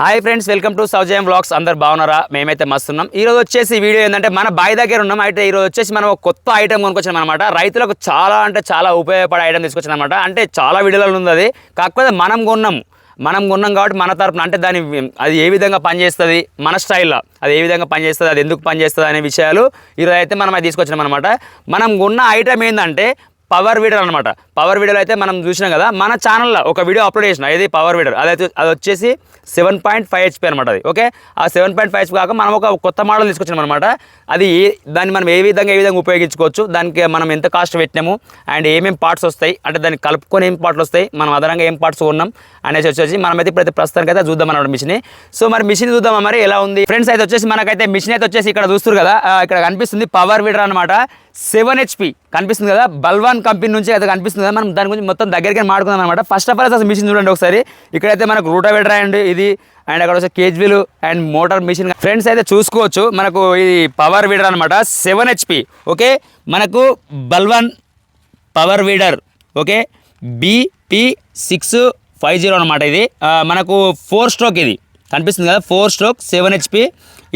Hi friends welcome to Soujayam blogs అందరు బాగున్నారా? మేమైతే మస్తున్నాం. ఈ రోజు వచ్చేసి వీడియో ఏంటంటే మన బావి దగ్గర ఉన్నాం. అయితే ఈరోజు వచ్చేసి మనం ఒక కొత్త ఐటమ్ కొనుక్కొచ్చాం అనమాట రైతులకు చాలా అంటే చాలా ఉపయోగపడే ఐటమ్ తీసుకొచ్చాం అనమాట అంటే చాలా వీడియోలలో ఉంది అది. కాకపోతే మనం కొన్నాం. మనం కొన్నాం కాబట్టి మన తరపున అంటే దాని అది ఏ విధంగా పనిచేస్తుంది? మన స్టైల్లో. అది ఏ విధంగా పనిచేస్తుంది? అది ఎందుకు పనిచేస్తుంది? అనే విషయాలు ఈరోజు అయితే మనం అది తీసుకొచ్చినాం అనమాట మనం కొన్న ఐటమ్ ఏంటంటే పవర్ వీడర్ అనమాట పవర్ వీడర్ అయితే మనం చూసినాం కదా మన ఛానల్లో ఒక వీడియో అప్లోడ్ చేసిన. ఇది పవర్ వీడర్ అదైతే అది వచ్చేసి సెవెన్ పాయింట్ ఫైవ్ హెచ్పి అనమాట అది. ఓకే? ఆ సెవెన్ పాయింట్ ఫైవ్ కాక మనం ఒక కొత్త మోడల్ తీసుకొచ్చినాం అనమాట. అది ఏ దాన్ని మనం ఏ విధంగా ఏ విధంగా ఉపయోగించుకోవచ్చు దానికి మనం ఎంత కాస్ట్ పెట్టినాము అండ్ ఏమేం పార్ట్స్ వస్తాయి అంటే దాన్ని కలుపుకొని ఏం పార్ట్స్ వస్తాయి మనం అదనంగా ఏం పార్ట్స్ కొన్నాం అనేసి వచ్చేసి మనమైతే ప్రతి ప్రస్తుతానికి అయితే చూద్దాం అనమాట మిషన్ సో మరి మిషన్ చూద్దామా మరి ఎలా ఉంది? ఫ్రెండ్స్ అయితే వచ్చేసి మనకైతే మిషన్ అయితే వచ్చేసి ఇక్కడ చూస్తారు కదా ఇక్కడ కనిపిస్తుంది పవర్ వీడర్ అనమాట. సెవెన్ హెచ్పి కనిపిస్తుంది కదా బల్వాన్ కంపెనీ నుంచి అయితే కనిపిస్తుంది కదా మనం దాని గురించి మొత్తం దగ్గరికి మాట్లాడుకుందాం అనమాట ఫస్ట్ ఆఫ్ ఆల్ అసలు మిషన్ చూడండి ఒకసారి. ఇక్కడైతే మనకు రూటావేటర్ అండ్ ఇది అండ్ అక్కడ వచ్చే cage wheel and motor machine friends అయితే చూసుకోవచ్చు మనకు ఇది పవర్ వీడర్ అనమాట సెవెన్ హెచ్పి ఓకే? మనకు Balwan power weeder okay? BP six five zero అనమాట ఇది. మనకు ఫోర్ స్ట్రోక్ ఇది. కనిపిస్తుంది కదా ఫోర్ స్ట్రోక్ సెవెన్ హెచ్పి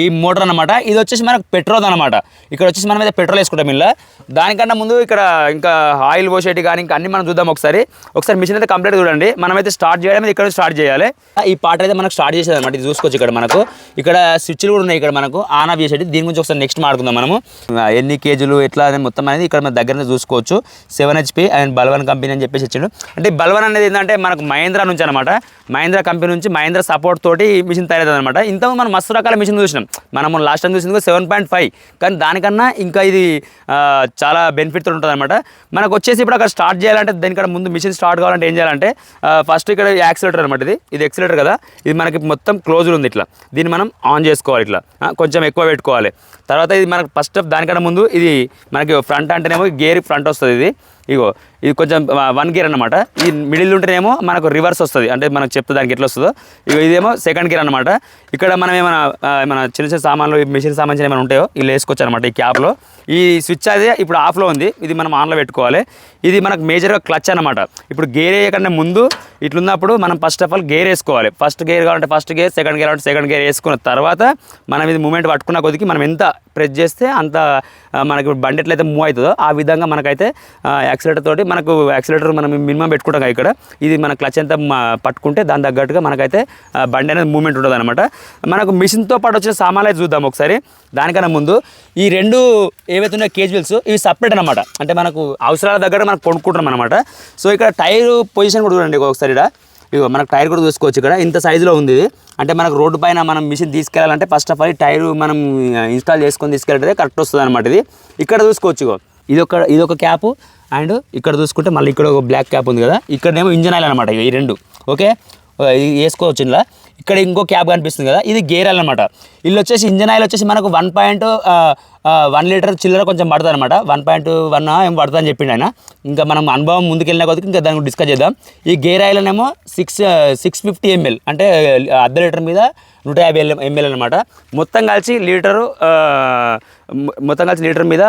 ఈ మోటార్ అనమాట ఇది వచ్చేసి మనకు పెట్రోల్ అనమాట ఇక్కడ వచ్చేసి మనం అయితే పెట్రోల్ వేసుకుంటాం ఇలా దానికన్నా ముందు ఇక్కడ ఇంకా ఆయిల్ పోసేటి కానీ ఇంకా అన్ని మనం చూద్దాం ఒకసారి. ఒకసారి మిషన్ అయితే కంప్లీట్ చూడండి. మనమైతే స్టార్ట్ చేయడం ఇక్కడ స్టార్ట్ చేయాలి. ఈ పాట అయితే మనకు స్టార్ట్ చేసేది అనమాట ఇది చూసుకోవచ్చు ఇక్కడ మనకు. ఇక్కడ స్విచ్లు కూడా ఉన్నాయి ఇక్కడ మనకు. ఆన్ ఆఫ్ చేసేది దీని గురించి ఒకసారి నెక్స్ట్ మాట్లాడుకుందాం మనము. ఎన్ని కేజీలు ఎట్లా అనేది మొత్తం అనేది ఇక్కడ మన దగ్గర చూసుకోవచ్చు. Seven HP and Balwan company అని చెప్పేసి ఇచ్చిండు. అంటే బల్వన్ అనేది ఏంటంటే మనకు మహేంద్ర నుంచి అనమాట మహేంద్ర కంపెనీ నుంచి మహేంద్ర సపోర్ట్ తోటి ఈ మిషన్ తయారవుతుంది అనమాట ఇంత మనం మస్తు రకాల మిషన్ చూసినాం. మనం లాస్ట్ టైం చూసింది సెవెన్ పాయింట్ ఫైవ్ కానీ దానికన్నా ఇంకా ఇది చాలా బెనిఫిట్ ఉంటుంది అనమాట మనకు వచ్చేసి ఇప్పుడు అక్కడ స్టార్ట్ చేయాలంటే దానికన్నా ముందు మిషన్ స్టార్ట్ కావాలంటే ఏం చేయాలంటే ఫస్ట్ ఇక్కడ యాక్సిలేటర్ అనమాట ఇది. ఇది ఎక్సిలేటర్ కదా. ఇది మనకి మొత్తం క్లోజ్డ్ ఉంది ఇట్లా. దీన్ని మనం ఆన్ చేసుకోవాలి ఇట్లా. కొంచెం ఎక్కువ పెట్టుకోవాలి. తర్వాత ఇది మనకు ఫస్ట్ దానికన్నా ముందు ఇది మనకి ఫ్రంట్ అంటేనేమో గేర్ ఫ్రంట్ వస్తుంది ఇది. ఇగో ఇది కొంచెం వన్ గేర్ అనమాట ఈ మిడిల్ ఉంటేనేమో మనకు రివర్స్ వస్తుంది. అంటే మనకు చెప్తే దానికి ఎట్లా వస్తుందో. ఇగో ఇదేమో సెకండ్ గేర్ అనమాట ఇక్కడ మనం ఏమైనా ఏమైనా చిన్న చిన్న సామాన్లు ఈ మిషన్ సంబంధించిన ఏమైనా ఉంటాయో ఇలా వేసుకోవచ్చు అనమాట ఈ క్యాప్లో ఈ స్విచ్ అదే ఇప్పుడు ఆఫ్లో ఉంది. ఇది మనం ఆన్లో పెట్టుకోవాలి. ఇది మనకు మేజర్గా క్లచ్ అనమాట ఇప్పుడు గేర్ వేయకుండా ముందు ఇట్లున్నప్పుడు మనం ఫస్ట్ ఆఫ్ ఆల్ గేర్ వేసుకోవాలి. ఫస్ట్ గేర్ కావాలంటే ఫస్ట్ గేర్ సెకండ్ గేర్ అంటే సెకండ్ గేర్ వేసుకున్న తర్వాత మనం ఇది మూమెంట్ పట్టుకున్న కొద్దికి మనం ఎంత ప్రెస్ చేస్తే అంత మనకి బండి ఎట్లయితే మూవ్ అవుతుందో ఆ విధంగా మనకైతే యాక్సిలేటర్ తోటి మనకు యాక్సిలేటర్ మనం మినిమం పెట్టుకుంటాం ఇక్కడ. ఇది మన క్లచ్ ఎంత పట్టుకుంటే దాని తగ్గట్టుగా మనకైతే బండి అనేది మూమెంట్ ఉంటుంది అనమాట మనకు మిషన్తో పాటు వచ్చిన సామాన్లు అయితే చూద్దాం ఒకసారి. దానికన్నా ముందు ఈ రెండు ఏవైతే ఉన్నాయో కేజ్వీల్స్ ఇవి సపరేట్ అనమాట అంటే మనకు అవసరాల దగ్గర మనం కొనుక్కుంటున్నాం అనమాట సో ఇక్కడ టైర్ పొజిషన్ కూడా చూడండి ఒకసారి ఇక్కడ. ఇగో మనకు టైర్ కూడా చూసుకోవచ్చు ఇక్కడ. ఇంత సైజులో ఉంది అంటే మనకు రోడ్డు పైన మనం మిషన్ తీసుకెళ్ళాలంటే ఫస్ట్ ఆఫ్ ఆల్ టైర్ మనం ఇన్స్టాల్ చేసుకొని తీసుకెళ్ళే కరెక్ట్ వస్తుంది అనమాట ఇది. ఇక్కడ చూసుకోవచ్చు ఇగో ఇది ఒక ఇది ఒక క్యాప్ అండ్ ఇక్కడ చూసుకుంటే మళ్ళీ ఇక్కడ ఒక బ్లాక్ క్యాప్ ఉంది కదా. ఇక్కడనేమో ఇంజన్ ఆయిల్ అనమాట ఈ రెండు. ఓకే ఇది వేసుకోవచ్చు ఇలా ఇక్కడ ఇంకో క్యాప్ కనిపిస్తుంది కదా. ఇది గేర్ ఆయిల్ అనమాట వీళ్ళు వచ్చేసి ఇంజన్ ఆయిల్ వచ్చేసి మనకు వన్ పాయింట్ వన్ లీటర్ చిల్లర కొంచెం పడుతుంది అనమాట వన్ పాయింట్ వన్ ఏం పడుతుంది అని చెప్పిండు ఆయన. ఇంకా మనం అనుభవం ముందుకెళ్ళిన కొద్దికి ఇంకా దాని డిస్కస్ చేద్దాం. ఈ గేర్ ఆయిల్ ఏమో సిక్స్ సిక్స్ ఫిఫ్టీ ఎంఎల్ అంటే అర్ధ లీటర్ మీద నూట యాభై ఎంఎల్ అనమాట మొత్తం కలిసి లీటరు మొత్తం కలిసి లీటర్ మీద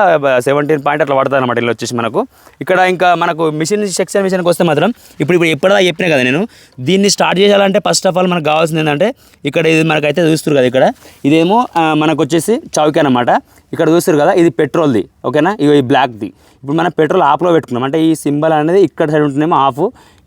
సెవెంటీన్ పాయింట్ అట్లా పడుతుంది అనమాట ఇలా వచ్చేసి మనకు. ఇక్కడ ఇంకా మనకు మిషన్ సెక్షన్ మిషన్కి వస్తే మాత్రం ఇప్పుడు ఇప్పుడు ఎప్పుడదా చెప్పినా కదా నేను దీన్ని స్టార్ట్ చేయాలంటే ఫస్ట్ ఆఫ్ ఆల్ మనకు కావాల్సింది ఏంటంటే ఇక్కడ ఇది మనకైతే చూస్తారు కదా ఇక్కడ. ఇదేమో మనకు వచ్చేసి చౌకీ అనమాట ఇక్కడ చూస్తారు కదా ఇది పెట్రోల్ది. ఓకేనా? ఇవి ఈ బ్లాక్ది. ఇప్పుడు మనం పెట్రోల్ ఆఫ్లో పెట్టుకున్నాం. అంటే ఈ సింబల్ అనేది ఇక్కడ సైడ్ ఉంటుందేమో ఆఫ్.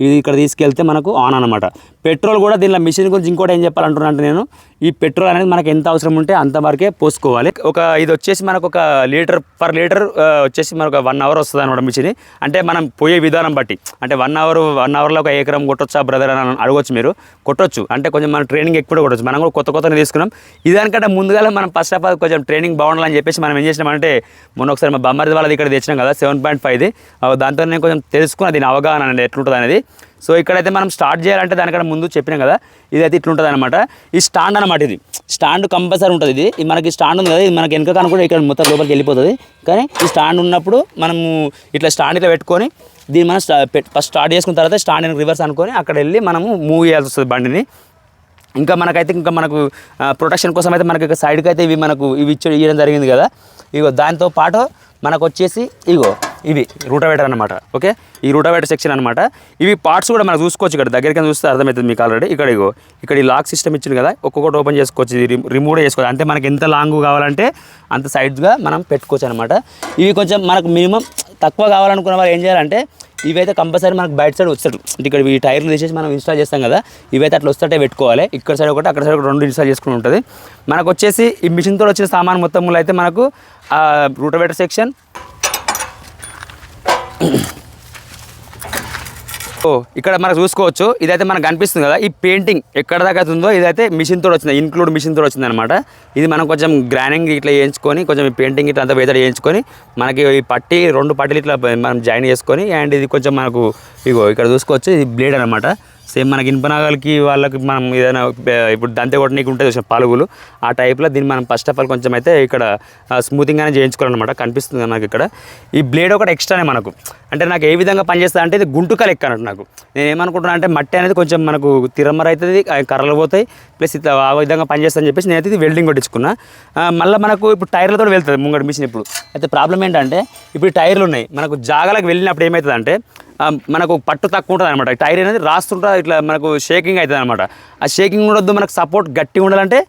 ఇది ఇక్కడ తీసుకెళ్తే మనకు ఆన్ అనమాట పెట్రోల్ కూడా దీనిలో మిషన్ గురించి ఇంకోటి ఏం చెప్పాలంటున్నా అంటే నేను ఈ పెట్రోల్ అనేది మనకు ఎంత అవసరం ఉంటే అంతవరకే పోసుకోవాలి. ఒక ఇది వచ్చేసి మనకు ఒక లీటర్ పర్ లీటర్ వచ్చేసి మనకు వన్ అవర్ వస్తుంది అనమాట మిషన్. అంటే మనం పోయే విధానం బట్టి. అంటే వన్ అవర్ వన్ అవర్లో ఒక ఎకరం కొట్టొచ్చా బ్రదర్ అని అడగొచ్చు మీరు. కొట్టొచ్చు. అంటే కొంచెం మన ట్రైనింగ్ ఎక్కువ కొట్టొచ్చు. మనం కూడా కొత్త కొత్తగా తీసుకున్నాం. ఇదానికంటే ముందుగా మనం ఫస్ట్ ఆఫ్ ఆల్ కొంచెం ట్రైనింగ్ బాగుండాలని చెప్పేసి మనం ఏం చేసినామంటే మొన్న ఒకసారి మా బొమ్మరిది వాళ్ళది ఇక్కడ తెచ్చినాం కదా సెవెన్ పాయింట్ ఫైవ్ది దాంతో నేను కొంచెం తెలుసుకుని దీని అవగాహన అనేది ఎట్లుంటుంది అనేది. సో ఇక్కడైతే మనం స్టార్ట్ చేయాలంటే దానికన్నా ముందు చెప్పినాం కదా ఇదైతే ఇట్లుంటుంది అనమాట ఈ స్టాండ్ అనమాట ఇది. స్టాండ్ కంపల్సరీ ఉంటుంది ఇది. మనకి స్టాండ్ ఉంది కదా ఇది మనకి వెనక కనుక ఇక్కడ మొత్తం లోపలికి వెళ్ళిపోతుంది. కానీ ఈ స్టాండ్ ఉన్నప్పుడు మనము ఇట్లా స్టాండ్ ఇట్లా పెట్టుకొని దీన్ని మనం స్టా- ఫస్ట్ స్టార్ట్ చేసుకున్న తర్వాత స్టాండ్ రివర్స్ అనుకొని అక్కడ వెళ్ళి మనము మూవ్ చేయాల్సి వస్తుంది బండిని. ఇంకా మనకైతే ఇంకా మనకు ప్రొటెక్షన్ కోసం అయితే మనకి సైడ్కి అయితే ఇవి మనకు ఇవి ఇచ్చి ఇవ్వడం జరిగింది కదా. ఇగో దాంతో పాటు మనకు వచ్చేసి ఇగో ఇవి రూటవేటర్ అనమాట ఓకే? ఈ రూటవేటర్ సెక్షన్ అనమాట ఇవి పార్ట్స్ కూడా మనం చూసుకోవచ్చు ఇక్కడ దగ్గరికి చూస్తే అర్థమవుతుంది మీకు ఆల్రెడీ ఇక్కడ ఇగో ఇక్కడ ఈ లాక్ సిస్టమ్ ఇచ్చింది కదా ఒక్కొక్కటి ఓపెన్ చేసుకోవచ్చు ఇది రిమూవ్ చేసుకోవాలి చేసుకోవచ్చు. అంటే మనకి ఎంత లాంగ్ కావాలంటే అంత సైడ్గా మనం పెట్టుకోవచ్చు అనమాట ఇవి కొంచెం మనకు మినిమం తక్కువ కావాలనుకున్న వాళ్ళు ఏం చేయాలంటే ఇవైతే కంపల్సరీ మనకు బయట సైడ్ వస్తాడు. ఇక్కడ ఈ టైర్లు తీసేసి మనం ఇన్స్టాల్ చేస్తాం కదా ఇవైతే అట్లా వస్తాటే పెట్టుకోవాలి. ఇక్కడ సైడ్ ఒకటి అక్కడ సైడ్ ఒకటి రెండు ఇన్స్టాల్ చేసుకుని ఉంటుంది. మనకు వచ్చేసి ఈ మిషన్తో వచ్చిన సామాన్ మొత్తంలో అయితే మనకు రూటవేటర్ సెక్షన్ ఓ ఇక్కడ మనకు చూసుకోవచ్చు. ఇదైతే మనకు కనిపిస్తుంది కదా ఈ పెయింటింగ్ ఎక్కడ దాకా ఉందో ఇదైతే మిషన్ తోడు వచ్చింది. ఇన్క్లూడ్ మిషన్ తోడు వచ్చింది అనమాట ఇది మనం కొంచెం గ్రానింగ్ ఇట్లా వేయించుకొని కొంచెం ఈ పెయింటింగ్ ఇట్లా అంతా వేతడి వేయించుకొని మనకి ఈ పట్టి రెండు పట్టీలు ఇట్లా మనం జాయిన్ చేసుకొని అండ్ ఇది కొంచెం మనకు ఇగో ఇక్కడ చూసుకోవచ్చు ఇది బ్లేడ్ అనమాట సేమ్ మనకి ఇనుపనాగాలకి వాళ్ళకి మనం ఏదైనా ఇప్పుడు దంతే కొట్టనీకి ఉంటుంది చూసిన పలుగులు ఆ టైప్లో దీన్ని మనం ఫస్ట్ ఆఫ్ ఆల్ కొంచెం అయితే ఇక్కడ స్మూతింగ్ అనేది చేయించుకోవాలన్నమాట. కనిపిస్తుంది నాకు ఇక్కడ. ఈ బ్లేడ్ ఒకటి ఎక్స్ట్రానే మనకు. అంటే నాకు ఏ విధంగా పనిచేస్తుంది అంటే ఇది గుంటుక లెక్క అన్నట్టు నాకు. నేను ఏమనుకుంటున్నా అంటే మట్టి అనేది కొంచెం మనకు తిరమర అవుతుంది కర్రలు పోతాయి ప్లస్ ఇట్లా ఆ విధంగా పనిచేస్తా అని చెప్పేసి నేనైతే ఇది వెల్డింగ్ కొట్టించుకున్నా. మళ్ళీ మనకు ఇప్పుడు టైర్లతో వెళ్తుంది ముంగడు మిషన్ ఇప్పుడు. అయితే ప్రాబ్లం ఏంటంటే ఇప్పుడు టైర్లు ఉన్నాయి. మనకు జాగాలకు వెళ్ళినప్పుడు ఏమవుతుందంటే మనకు పట్టు తక్కువ ఉంటుంది అనమాట టైర్ అనేది రాస్తుంటా ఇట్లా మనకు షేకింగ్ అవుతుంది అనమాట ఆ షేకింగ్ ఉండొద్దు మనకు సపోర్ట్ గట్టిగా ఉండాలంటే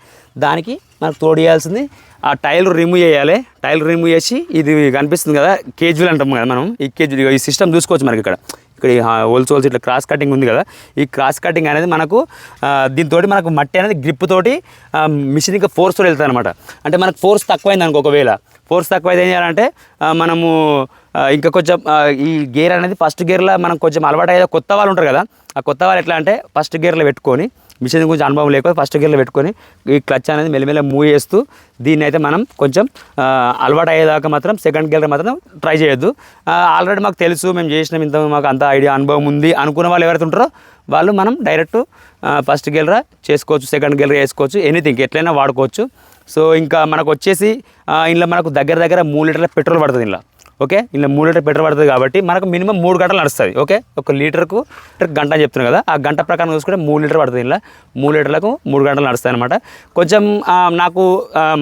దానికి మనకు తోడియాల్సింది ఆ టైల్ రిమూవ్ చేయాలి. టైల్ రిమూవ్ చేసి ఇది కనిపిస్తుంది కదా కేజీలు అంటాం కదా మనం. ఈ కేజీ ఈ సిస్టమ్ చూసుకోవచ్చు మనకి ఇక్కడ. ఇక్కడ హోల్స్ హోల్స్ ఇట్లా క్రాస్ కటింగ్ ఉంది కదా. ఈ క్రాస్ కటింగ్ అనేది మనకు దీంతో మనకు మట్టి అనేది గ్రిప్ తోటి మిషన్ ఇంకా ఫోర్స్ వెళ్తుంది అనమాట అంటే మనకు ఫోర్స్ తక్కువైంది అనుకో ఒకవేళ. ఫోర్స్ తక్కువైతే ఏం చేయాలంటే మనము ఇంకా కొంచెం ఈ గేర్ అనేది ఫస్ట్ గేర్లో మనం కొంచెం అలవాటు అయ్యే కొత్త వాళ్ళు ఉంటారు కదా ఆ కొత్త వాళ్ళు ఎట్లా అంటే ఫస్ట్ గేర్లో పెట్టుకొని మిషన్ గురించి అనుభవం లేకపోతే ఫస్ట్ గేర్లో పెట్టుకొని ఈ క్లచ్ అనేది మెల్లమెల్ల మూవ్ చేస్తూ దీన్ని అయితే మనం కొంచెం అలవాటు అయ్యేదాకా మాత్రం సెకండ్ గేర్ మాత్రం ట్రై చేయొద్దు. ఆల్రెడీ మాకు తెలుసు మేము చేసినాం ఇంత మాకు అంత ఐడియా అనుభవం ఉంది అనుకున్న వాళ్ళు ఎవరైతే ఉంటారో వాళ్ళు మనం డైరెక్ట్ ఫస్ట్ గేలరా చేసుకోవచ్చు సెకండ్ గేర్ వేసుకోవచ్చు ఎనీథింగ్ ఎట్లయినా వాడుకోవచ్చు. సో ఇంకా మనకు వచ్చేసి ఇందులో మనకు దగ్గర దగ్గర మూడు లీటర్ల పెట్రోల్ పడుతుంది ఇందులో. ఓకే? ఇందులో మూడు లీటర్ పెట్రోల్ పడుతుంది కాబట్టి మనకు మినిమం మూడు గంటలు నడుస్తుంది. ఓకే? ఒక లీటర్కు గంట అని చెప్తున్నాను కదా ఆ గంట ప్రకారం చూసుకుంటే మూడు లీటర్ పడుతుంది ఇలా మూడు లీటర్లకు మూడు గంటలు నడుస్తాయి అనమాట కొంచెం నాకు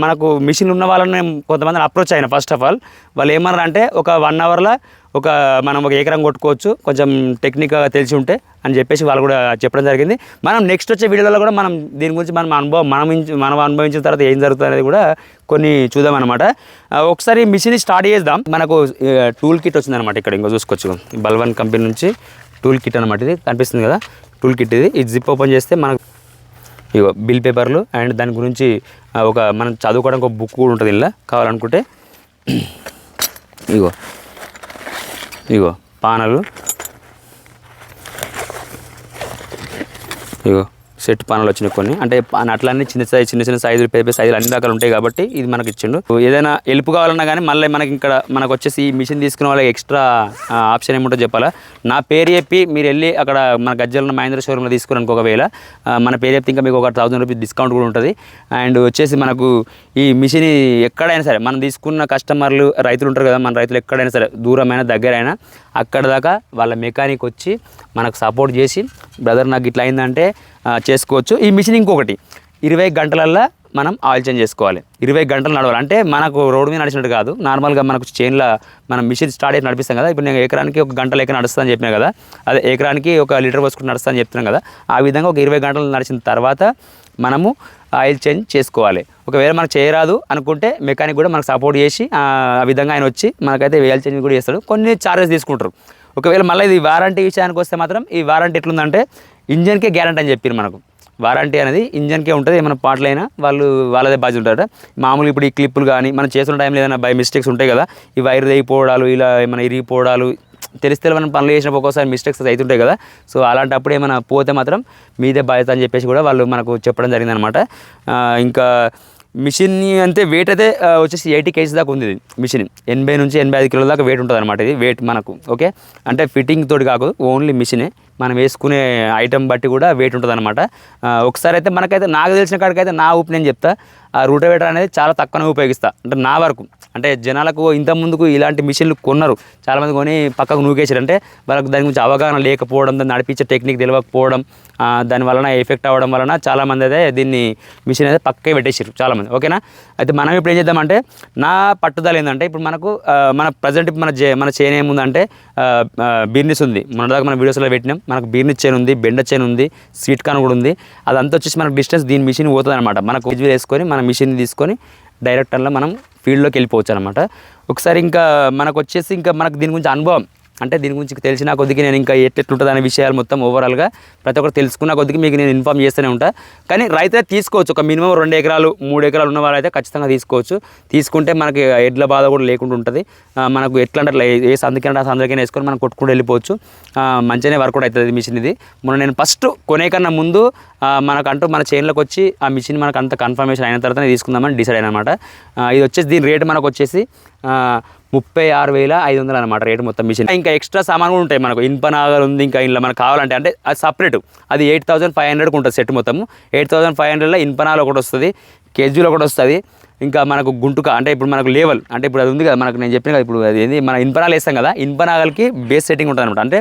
మనకు మిషన్ ఉన్న వాళ్ళని నేను అప్రోచ్ అయిన ఫస్ట్ ఆఫ్ ఆల్ వాళ్ళు ఏమన్నారు అంటే ఒక వన్ అవర్లో ఒక మనం ఒక ఏకరం కొట్టుకోవచ్చు కొంచెం టెక్నిక్గా తెలిసి ఉంటే అని చెప్పేసి వాళ్ళు కూడా చెప్పడం జరిగింది. మనం నెక్స్ట్ వచ్చే వీడియోలో కూడా మనం దీని గురించి మనం అనుభవం మనం మనం అనుభవించిన తర్వాత ఏం జరుగుతుంది అనేది కూడా కొన్ని చూద్దాం అనమాట ఒకసారి మిషన్ స్టార్ట్ చేద్దాం. మనకు టూల్ కిట్ వచ్చిందనమాట ఇక్కడ ఇంకో చూసుకోవచ్చు. ఈ బల్వన్ కంపెనీ నుంచి టూల్ కిట్ అనమాట ఇది కనిపిస్తుంది కదా? టూల్ కిట్ ఇది. ఇది జిప్ ఓపెన్ చేస్తే మనకు ఇగో బిల్ పేపర్లు అండ్ దాని గురించి ఒక మనం చదువుకోవడానికి ఒక బుక్ కూడా ఉంటుంది ఇలా కావాలనుకుంటే ఇగో ఇగో పానలు. ఇగో. సెట్ పనులు వచ్చినాయి కొన్ని. అంటే అట్లన్నీ చిన్న సైజు చిన్న చిన్న సైజులు పెద్ద సైజులు అన్ని రకాలు ఉంటాయి కాబట్టి ఇది మనకి ఇచ్చిండు. ఏదైనా హెల్ప్ కావాలన్నా కానీ మళ్ళీ మనకి ఇక్కడ మనకు వచ్చేసి ఈ మిషన్ తీసుకునే వాళ్ళకి ఎక్స్ట్రా ఆప్షన్ ఏముంటో చెప్పాలా? నా పేరు చెప్పి మీరు వెళ్ళి అక్కడ మన గజ్జలను మహేంద్ర షోరూమ్లో తీసుకున్నాను ఒకవేళ మన పేరు చెప్తే ఇంకా మీకు ఒక థౌసండ్ రూపీస్ డిస్కౌంట్ కూడా ఉంటుంది. అండ్ వచ్చేసి మనకు ఈ మిషన్ ఎక్కడైనా సరే మనం తీసుకున్న కస్టమర్లు రైతులు ఉంటారు కదా మన రైతులు ఎక్కడైనా సరే దూరమైన దగ్గరైనా అక్కడ దాకా వాళ్ళ మెకానిక్ వచ్చి మనకు సపోర్ట్ చేసి బ్రదర్ నాకు ఇట్లా అయిందంటే చేసుకోవచ్చు. ఈ మిషన్ ఇంకొకటి. ఇరవై గంటలల్లో మనం ఆయిల్ చేంజ్ చేసుకోవాలి. ఇరవై గంటలు నడవాలి. అంటే మనకు రోడ్డు మీద నడిచినట్టు కాదు. నార్మల్గా మనకు చైన్ల మనం మిషన్ స్టార్ట్ చేసి నడిపిస్తాం కదా. ఇప్పుడు నేను ఎకరానికి ఒక గంటల లెక్క నడుస్తాను చెప్పినా కదా. అదే ఎకరానికి ఒక లీటర్ పోసుకుని నడుస్తాను చెప్తున్నాను కదా. ఆ విధంగా ఒక ఇరవై గంటలు నడిచిన తర్వాత మనము ఆయిల్ చేంజ్ చేసుకోవాలి. ఒకవేళ మనకు చేయరాదు అనుకుంటే మెకానిక్ కూడా మనకు సపోర్ట్ చేసి ఆ ఆ విధంగా ఆయన వచ్చి మనకైతే ఆయిల్ చేంజ్ కూడా చేస్తాడు. కొన్ని చార్జెస్ తీసుకుంటారు. ఒకవేళ మళ్ళీ ఇది వారంటీ విషయానికి వస్తే మాత్రం ఈ వారంటీ ఎట్లుందంటే ఇంజన్కే గ్యారంటీ అని చెప్పారు మనకు. వారంటీ అనేది ఇంజన్కే ఉంటుంది ఏమైనా పాటలైనా వాళ్ళు వాళ్ళదే బాధ్యత ఉంటారట. మామూలు ఇప్పుడు ఈ క్లిప్పులు కానీ మనం చేస్తున్న టైంలో ఏదైనా బై మిస్టేక్స్ ఉంటాయి కదా ఈ వైర్ తెగిపోవడాలు ఇలా ఏమైనా ఇరిగిపోవడాలు తెలిస్తే మనం పనులు చేసినప్పుడు ఒక్కోసారి మిస్టేక్స్ అవుతుంటాయి కదా. సో అలాంటప్పుడు ఏమైనా పోతే మాత్రం మీదే బాధ్యత అని చెప్పేసి కూడా వాళ్ళు మనకు చెప్పడం జరిగిందనమాట ఇంకా మిషన్ అంతే వెయిట్ అయితే వచ్చేసి ఎయిటీ కేజీ దాకా ఉంది ఇది మిషన్. ఎనభై నుంచి ఎనభై ఐదు కిలోల దాకా వెయిట్ ఉంటుంది అనమాట ఇది వెయిట్ మనకు ఓకే? అంటే ఫిట్టింగ్ తోటి కాదు ఓన్లీ మిషనే మనం వేసుకునే ఐటెం బట్టి కూడా వెయిట్ ఉంటుంది అనమాట ఒకసారి అయితే మనకైతే నాకు తెలిసిన కాడికైతే నా ఊపి నేను చెప్తా. ఆ రూటవేటర్ అనేది చాలా తక్కువనే ఉపయోగిస్తా. అంటే నా వరకు. అంటే జనాలకు ఇంత ముందుకు ఇలాంటి మిషన్లు కొన్నారు. చాలామంది కొని పక్కకు నూకేసారు అంటే వాళ్ళకి దాని గురించి అవగాహన లేకపోవడం దాన్ని నడిపించే టెక్నిక్ తెలియకపోవడం దానివలన దాని వలన ఎఫెక్ట్ అవ్వడం వలన చాలామంది అయితే దీన్ని మిషన్ అయితే పక్కే పెట్టేసారు చాలామంది. ఓకేనా అయితే మనం ఇప్పుడు ఏం చేద్దామంటే నా పట్టుదల ఏంటంటే ఇప్పుడు మనకు మన ప్రజెంట్ మన జే మన చేను ఏముందంటే బీర్నిస్ ఉంది. మన దాకా మన వీడియోస్లో పెట్టినాం. మనకు బీర్నిస్ చైన్ ఉంది బెండ చేను ఉంది స్వీట్ కార్న్ కూడా ఉంది. అదంతా వచ్చేసి మనకు డిస్టెన్స్ దీని మిషన్ పోతుంది అనమాట మనకు వేసుకొని మన మిషన్ తీసుకొని డైరెక్ట్ అలా మనం ఫీల్డ్లోకి వెళ్ళిపోవచ్చు అనమాట ఒకసారి ఇంకా మనకు వచ్చేసి ఇంకా మనకు దీని గురించి అనుభవం. అంటే దీని గురించి తెలిసిన కొద్దికి నేను ఇంకా ఎట్లెట్లుంటుంది అనే విషయాలు మొత్తం ఓవరాల్గా ప్రతి ఒక్కరు తెలుసుకున్న కొద్దికి మీకు నేను ఇన్ఫామ్ చేస్తూనే ఉంటా. కానీ రైతే తీసుకోవచ్చు. ఒక మినిమం రెండు ఎకరాలు మూడు ఎకరాలు ఉన్న వాళ్ళైతే ఖచ్చితంగా తీసుకోవచ్చు. తీసుకుంటే మనకి ఎడ్ల బాధ కూడా లేకుండా ఉంటుంది. మనకు ఎట్లా అంటే ఏ- సందుకైనా ఆ సందుకైనా వేసుకొని మనం కొట్టుకుంటూ వెళ్ళిపోవచ్చు. మంచిగానే మంచిగానే వర్కౌట్ అవుతుంది మిషన్ ఇది. మొన్న నేను ఫస్ట్ కొనే కన్నా ముందు మనకంటూ మన చైన్లోకి వచ్చి ఆ మిషన్ మనకు అంత కన్ఫర్మేషన్ అయిన తర్వాతనే తీసుకుందామని డిసైడ్ అయిన అనమాట ఇది వచ్చేసి దీని రేట్ మనకు వచ్చేసి ముప్పై ఆరు వేల ఐదు వందలు అనమాట రేటు మొత్తం మిషన్. ఇంకా ఎక్స్ట్రా సామాన్ కూడా ఉంటాయి మనకు. ఇనుప నాగర్ ఉంది ఇంకా ఇంట్లో మనకు కావాలంటే అంటే అది సపరేట్. అది ఎయిట్ థౌసండ్ ఫైవ్ హండ్రెడ్కి ఉంటుంది సెట్ మొత్తం ఎయిట్ థౌసండ్ ఫైవ్ హండ్రెడ్లో ఇన్పనాలు ఒకటి వస్తుంది కేజీలో ఒకటి వస్తుంది. ఇంకా మనకు గుంటుక అంటే ఇప్పుడు మనకు లేవల్ అంటే ఇప్పుడు అది ఉంది కదా మనకు నేను చెప్పిన కదా ఇప్పుడు అది ఏంది మన ఇన్పనాలు వేస్తాం కదా ఇన్పనాగల్కి బేస్ సెట్టింగ్ ఉంటుంది అనమాట అంటే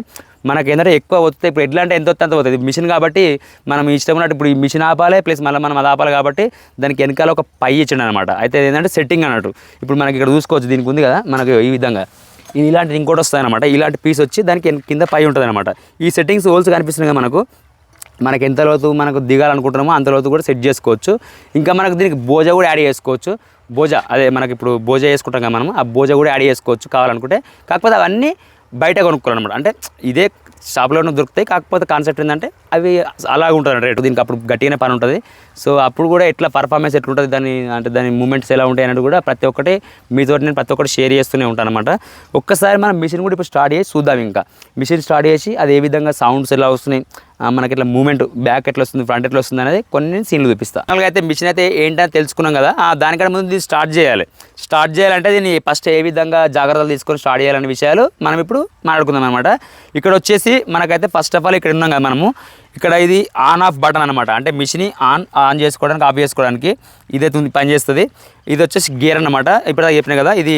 మనకి ఏంటంటే ఎక్కువ వస్తే ఇప్పుడు ఎట్లా అంటే ఎంత వస్తే అంత పోతుంది. మిషన్ కాబట్టి మనం ఇష్టం ఉన్నట్టు ఇప్పుడు ఈ మిషన్ ఆపాలి ప్లస్ మళ్ళీ మనం అది ఆపాలి కాబట్టి దానికి వెనకాల ఒక పై ఇచ్చిండు అనమాట అయితే ఏంటంటే సెట్టింగ్ అన్నట్టు. ఇప్పుడు మనకి ఇక్కడ చూసుకోవచ్చు దీనికి ఉంది కదా మనకి ఈ విధంగా. ఇది ఇలాంటి ఇంకోటి వస్తుంది అనమాట ఇలాంటి పీస్ వచ్చి దానికి కింద పై ఉంటుంది అనమాట ఈ సెట్టింగ్స్ హోల్స్ కనిపిస్తున్నాయి కదా మనకు. మనకి ఎంత లోతు మనకు దిగాలనుకుంటున్నామో అంత లోతు కూడా సెట్ చేసుకోవచ్చు. ఇంకా మనకు దీనికి బోజా కూడా యాడ్ చేసుకోవచ్చు. బోజా అదే మనకి ఇప్పుడు బోజా చేసుకుంటాం కదా మనం ఆ బోజా కూడా యాడ్ చేసుకోవచ్చు కావాలనుకుంటే. కాకపోతే అవన్నీ బయట కొనుక్కోవాలన్నమాట. అంటే ఇదే షాప్లోనే దొరుకుతాయి కాకపోతే కాన్సెప్ట్ ఏంటంటే అవి అలాగ ఉంటుంది రేటు. దీనికి అప్పుడు గట్టిగానే పని ఉంటుంది. సో అప్పుడు కూడా ఎట్లా పర్ఫార్మెన్స్ ఎట్లుంటుంది దాని అంటే దాని మూమెంట్స్ ఎలా ఉంటాయి అనేది కూడా ప్రతి ఒక్కటి మీతో నేను ప్రతి ఒక్కటి షేర్ చేస్తూనే ఉంటాను అనమాట ఒక్కసారి మనం మిషన్ కూడా ఇప్పుడు స్టార్ట్ చేసి చూద్దాం ఇంకా. మిషన్ స్టార్ట్ చేసి అది ఏ విధంగా సౌండ్స్ ఎలా వస్తున్నాయి మనకి ఇట్లా మూమెంట్ బ్యాక్ ఎట్లా వస్తుంది ఫ్రంట్ ఎట్లా వస్తుంది అనేది కొన్ని సీన్లు చూపిస్తాను నార్మల్గా అయితే మిషన్ అయితే ఏంటని తెలుసుకున్నాం కదా ఆ, ముందు దీన్ని స్టార్ట్ చేయాలి. స్టార్ట్ చేయాలంటే దీన్ని ఫస్ట్ ఏ విధంగా జాగ్రత్తలు తీసుకొని స్టార్ట్ చేయాలనే విషయాలు మనం ఇప్పుడు మాట్లాడుకుందాం అనమాట ఇక్కడ వచ్చేసి మనకైతే ఫస్ట్ ఆఫ్ ఆల్ ఇక్కడ ఉన్నాం కదా మనము. ఇక్కడ ఇది ఆన్ ఆఫ్ బటన్ అనమాట అంటే మిషన్ ఆన్ ఆన్ చేసుకోవడానికి ఆఫ్ చేసుకోవడానికి ఇదైతే పనిచేస్తుంది పని చేస్తుంది. ఇది వచ్చేసి గేర్ అనమాట ఇప్పుడు చెప్పిన కదా ఇది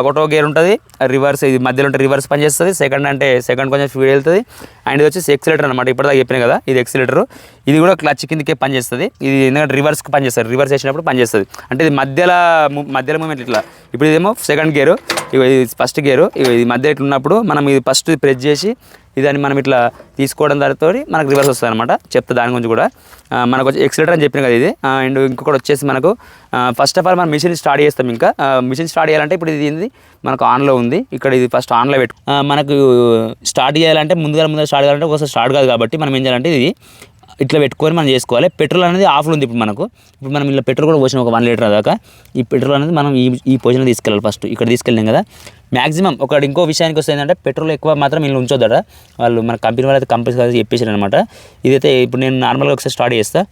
ఒకటో గేర్ ఉంటుంది రివర్స్ ఇది మధ్యలో ఉంటే రివర్స్ పనిచేస్తుంది సెకండ్ అంటే సెకండ్ కొంచెం స్పీడ్ వెళ్తుంది. అండ్ ఇది వచ్చేసి ఎక్సిలేటర్ అనమాట ఇప్పటిదాకా చెప్పిన కదా ఇది ఎక్సిలేటర్ ఇది కూడా క్లచ్ కిందకే పనిచేస్తుంది ఇది ఎందుకంటే రివర్స్కి పనిచేస్తుంది రివర్స్ చేసినప్పుడు పనిచేస్తుంది అంటే ఇది మధ్యలో మధ్యలో మూమెంట్ ఇట్లా. ఇప్పుడు ఇదేమో సెకండ్ గేరు ఇగో ఇది ఫస్ట్ గేరు ఇగో ఇది మధ్య ఇట్లా ఉన్నప్పుడు మనం ఇది ఫస్ట్ ప్రెస్ చేసి ఇదని మనం ఇట్లా తీసుకోవడం దానితో మనకు రివర్స్ వస్తుంది అనమాట చెప్తా దాని గురించి కూడా. మనకు వచ్చి ఎక్సిలేటర్ అని చెప్పిన కదా ఇది. అండ్ ఇంకొకటి వచ్చేసి మనకు ఫస్ట్ ఆఫ్ ఆల్ మనం మిషన్ స్టార్ట్ చేస్తాం ఇంకా. మిషన్ స్టార్ట్ చేయాలంటే ఇప్పుడు ఇది ఏంది? మనకు ఆన్లో ఉంది. ఇక్కడ ఇది ఫస్ట్ ఆన్లో పెట్టు. మనకు స్టార్ట్ చేయాలంటే ముందుగా ముందుగా స్టార్ట్ చేయాలంటే ఒకసారి స్టార్ట్ కాదు కాబట్టి మనం ఏం చేయాలంటే ఇది ఇట్లా పెట్టుకొని మనం చేసుకోవాలి. పెట్రోల్ అనేది ఆఫ్లో ఉంది ఇప్పుడు మనకు. ఇప్పుడు మనం ఇలా పెట్రోల్ కూడా పోసిన ఒక వన్ లీటర్ దాకా. ఈ పెట్రోల్ అనేది మనం ఈ ఈ పొజిషన్లో తీసుకెళ్ళాలి ఫస్ట్ ఇక్కడ తీసుకెళ్ళాం కదా. మాక్సిమం ఒక ఇంకో విషయానికి వస్తే ఏంటంటే పెట్రోల్ ఎక్కువ మాత్రం వీళ్ళు ఉంచొద్దట. వాళ్ళు మన కంపెనీ వాళ్ళు అయితే కంపెనీ చెప్పేసారు అనమాట ఇదైతే ఇప్పుడు నేను నార్మల్గా ఒకసారి స్టార్ట్ చేస్తా.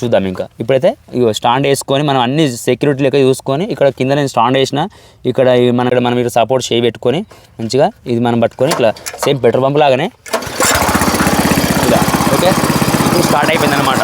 చూద్దాం ఇంకా. ఇప్పుడైతే ఇగో స్టాండ్ వేసుకొని మనం అన్ని సెక్యూరిటీ లెక్క చూసుకొని ఇక్కడ కింద నేను స్టాండ్ వేసిన ఇక్కడ మన ఇక్కడ మనం ఇక్కడ సపోర్ట్ చేయి పెట్టుకొని మంచిగా ఇది మనం పట్టుకొని ఇట్లా సేమ్ పెట్రోల్ పంప్ లాగానే. ఇలా ఓకే? ఇప్పుడు స్టార్ట్ అయిపోయింది అనమాట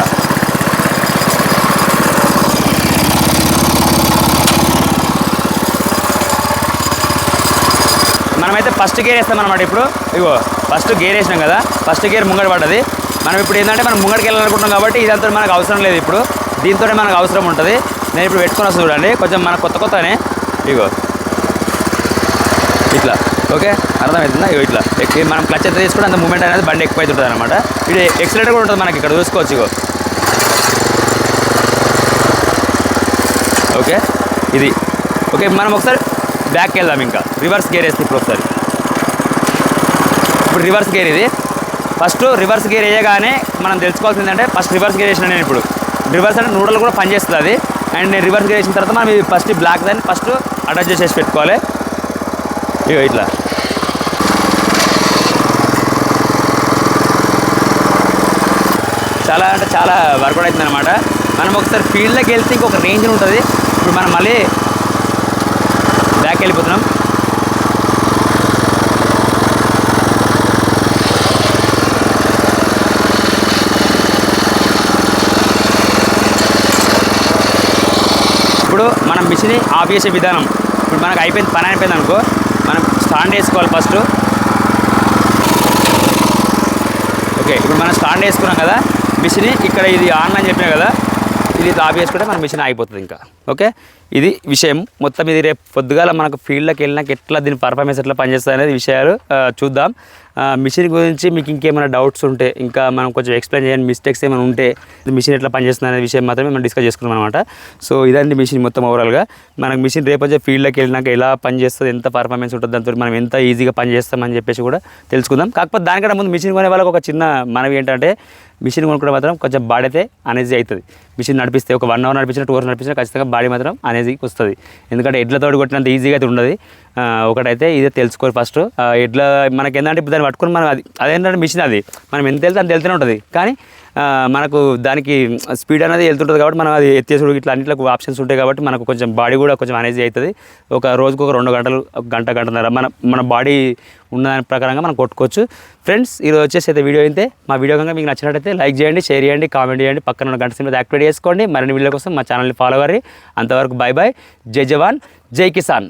మనమైతే ఫస్ట్ గేర్ వేస్తాం అనమాట ఇప్పుడు. ఇగో ఫస్ట్ గేర్ వేసినాం కదా ఫస్ట్ గేర్ ముంగడ పడ్డది. మనం ఇప్పుడు ఏంటంటే మనం ముంగడికి వెళ్ళాలనుకుంటున్నాం కాబట్టి ఇదంతా మనకు అవసరం లేదు ఇప్పుడు. దీంతోనే మనకు అవసరం ఉంటుంది. నేను ఇప్పుడు పెట్టుకుని చూడండి. కొంచెం మన కొత్త కొత్తనే. ఇగో. ఇట్లా. ఓకే? అర్థమవుతుందా? ఇగో ఇట్లా. మనం క్లచ్ ఎంత తీసుకుంటే అంత మూమెంట్ అనేది బండి ఎక్కువ అవుతుంటుంది అనమాట ఇది ఎక్సిలేటర్ కూడా ఉంటుంది మనకి ఇక్కడ చూసుకోవచ్చు ఇగో. ఓకే? ఇది. ఓకే మనం ఒకసారి బ్యాక్కి వెళ్దాం ఇంకా. రివర్స్ గేర్ వేస్తే ఇప్పుడు ఒకసారి. ఇప్పుడు రివర్స్ గేర్ ఇది. ఫస్ట్ రివర్స్ గేర్ వేయగానే మనం తెలుసుకోవాల్సింది అంటే ఫస్ట్ రివర్స్ గేర్ వేసిన నేను ఇప్పుడు. రివర్స్ అంటే నూడల్ కూడా పనిచేస్తుంది అది. అండ్ నేను రివర్స్ గేర్ వేసిన తర్వాత మనం ఇది ఫస్ట్ బ్లాక్ దాన్ని ఫస్ట్ అటాచ్ చేసేసి పెట్టుకోవాలి. ఇగో ఇట్లా. చాలా అంటే చాలా వర్కౌట్ అవుతుంది అనమాట మనం ఒకసారి ఫీల్డ్లోకి వెళ్తే ఇంకొక రేంజ్ ఉంటుంది. ఇప్పుడు మనం మళ్ళీ బ్యాక్ వెళ్ళిపోతున్నాం. ఇప్పుడు మనం మిషన్ని ఆఫ్ చేసే విధానం. ఇప్పుడు మనకు అయిపోయింది పని అయిపోయింది అనుకో మనం స్టాండ్ వేసుకోవాలి ఫస్ట్ ఓకే ఇప్పుడు మనం స్టాండ్ వేసుకున్నాం కదా మిషన్ ఇక్కడ ఇది ఆన్ అని చెప్పినా కదా ఇది ఆఫ్ చేసుకుంటే మన మిషన్ ఆగిపోతుంది ఇంకా. ఓకే? ఇది విషయం. మొత్తం ఇది రేపు పొద్దుగాల మనకు ఫీల్డ్లోకి వెళ్ళినాక ఎట్లా దీని పర్ఫార్మెన్స్ ఎట్లా పనిచేస్తుంది అనేది విషయాలు చూద్దాం. మిషన్ గురించి మీకు ఇంకేమైనా డౌట్స్ ఉంటే ఇంకా మనం కొంచెం ఎక్స్ప్లెయిన్ చేయండి మిస్టేక్స్ ఏమైనా ఉంటే మిషన్ ఎట్లా పనిచేస్తుంది అనే విషయం మాత్రమే మనం డిస్కస్ చేసుకున్నాం అనమాట సో ఇదండి మిషన్ మొత్తం ఓవరాల్గా మనకు మిషన్ రేపు వచ్చే ఫీల్డ్లోకి వెళ్ళినాక ఎలా పనిచేస్తుంది ఎంత పర్ఫార్మెన్స్ ఉంటుంది దాంతో మనం ఎంత ఈజీగా పనిచేస్తామని చెప్పేసి కూడా తెలుసుకుందాం. కాకపోతే దానికంటే ముందు మిషన్ కొనే వాళ్ళకి ఒక చిన్న మనవి ఏంటంటే మిషన్ కొనుక్కుంటే మాత్రం కొంచెం బాడీ అయితే అనేజీ అవుతుంది. మిషన్ నడిపిస్తే ఒక వన్ అవర్ నడిపించిన టూ అవర్స్ నడిపించిన ఖచ్చితంగా బాడీ మాత్రం అనేజీకి వస్తుంది. ఎందుకంటే ఎడ్లతో కొట్టినంత ఈజీగా అయితే ఉండదు. ఒకటైతే ఇదే తెలుసుకోరు ఫస్ట్. ఎడ్ల మనకి ఏంటంటే ఇప్పుడు దాన్ని పట్టుకుని మనం అది అదేంటంటే మిషన్ అది. మనం ఎంత వెళ్తే అంత వెళ్తూనే ఉంటుంది. కానీ మనకు దానికి స్పీడ్ అనేది వెళ్తుంటుంది కాబట్టి మనం అది ఎత్తేసుడు ఇట్లా అన్నింటిలో ఆప్షన్స్ ఉంటాయి కాబట్టి మనకు కొంచెం బాడీ కూడా కొంచెం అనేజ్ అవుతుంది ఒక రోజుకు ఒక రెండు గంటలు ఒక గంట గంటన్నర మన మన బాడీ ఉన్న దాని ప్రకారంగా మనం కొట్టుకోవచ్చు. ఫ్రెండ్స్ ఈరోజు వచ్చేసి అయితే వీడియో అయితే మా వీడియో కనుక మీకు నచ్చినట్టయితే లైక్ చేయండి షేర్ చేయండి కామెంట్ చేయండి. పక్కన ఉన్న గంట సింబల్ యాక్టివేట్ చేసుకోండి. మరిన్ని వీడియో కోసం మా ఛానల్ని ఫాలో అవ్వరి అంతవరకు బాయ్ బాయ్ జై జవాన్ జై కిసాన్.